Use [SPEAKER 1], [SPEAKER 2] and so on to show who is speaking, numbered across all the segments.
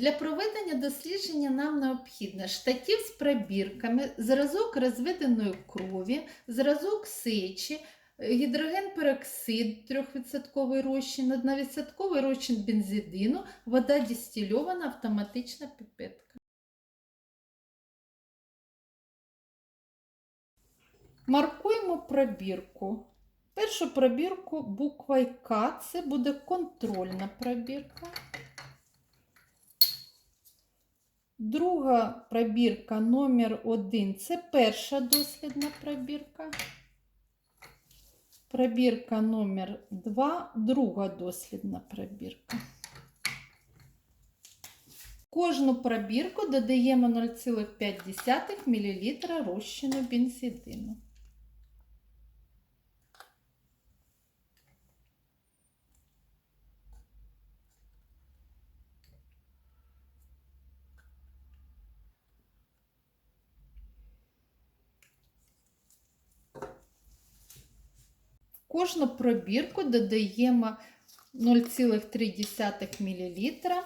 [SPEAKER 1] Для проведення дослідження нам необхідно штатів з пробірками, зразок розведеної крові, зразок сечі, гідрогенпероксид 3% розчин, 1% розчин бензидину, вода дистильована, автоматична піпетка. Маркуємо пробірку. Першу пробірку буквою К це буде контрольна пробірка. Друга пробірка номер 1 це перша дослідна пробірка. Пробірка номер 2 друга дослідна пробірка. Кожну пробірку додаємо 0,5 мл розчину бензидину. Кожну пробірку додаємо 0,3 мл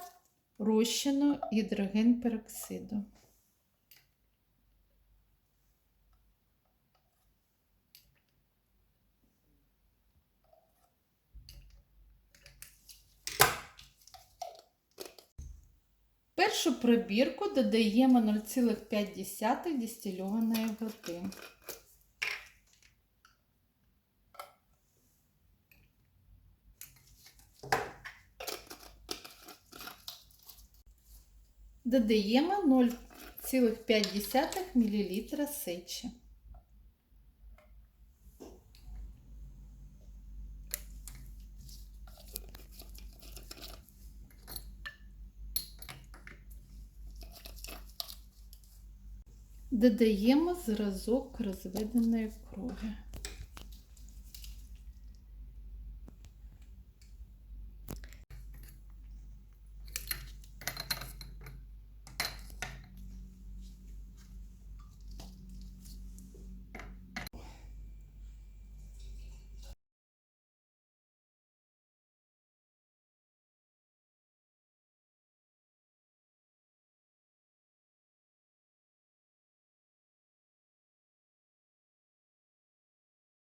[SPEAKER 1] розчину гідрогенпероксиду. Першу пробірку додаємо 0,5 дистильованої води. Додаємо 0,5 мл сечі. Додаємо зразок розведеної крові.